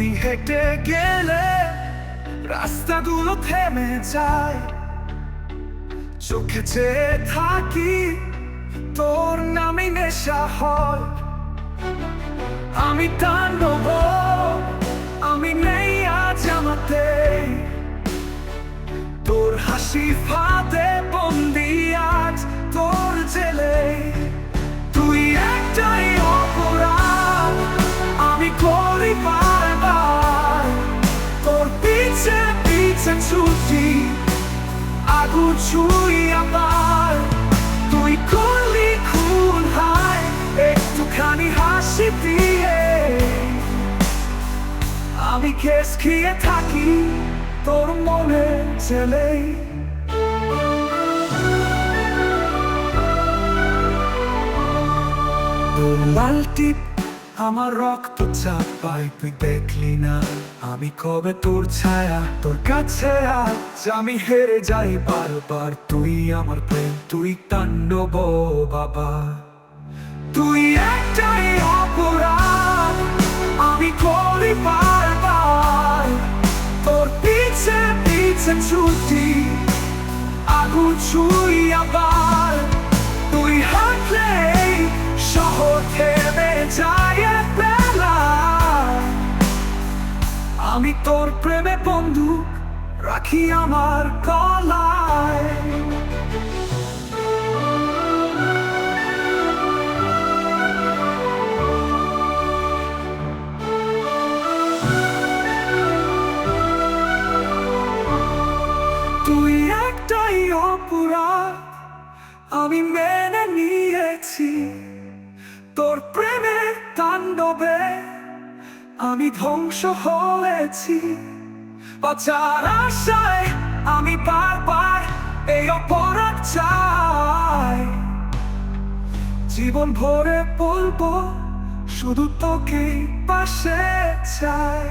হেঁটে গেলে রাস্তা রাস্তাগুলো থেমে যায়। চোখে চেয়ে থাকি, তোর নামে নেশা হয়। আমি তার নব, আমি নেই আজ আমাতে। তোর হাসি ফাঁদে আগু ছুই আবার। তুই করলি খুন হায়, একটুখানি হাসি দিয়ে। আমি কেস খেয়ে থাকি, তোর মনে ছেলেই লাল আমার রক্ত চাপ পাই তুই দেখলি না। আমি কবে তোর ছায়া, তোর কাছে আজ আমি হেরে যাই বারবার। তুই আমার প্রেম, তুই তাণ্ডব, বাবা। তুই একটাই অপরাধ, আমি করি বারবার। তোর পিছে পিছে ছুটি আগু ছুই আবার। তোর প্রেমে বন্দুক রাখি আমার গলায়। তুই একটাই অপরাধ আমি মেনে নিয়েছি। আমি ধ্বংস হয়েছি। বাঁচার আশায় আমি বারবার এই অপরাধ চাই। জীবন ভরে বলব, শুধু তোকে পাশে চাই।